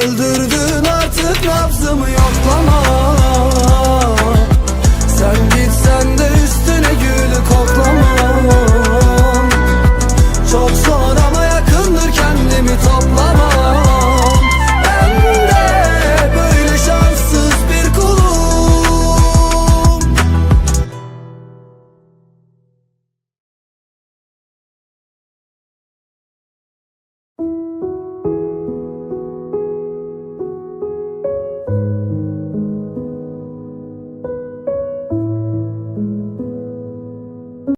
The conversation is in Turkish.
Öldürdün artık nabzımı yoklama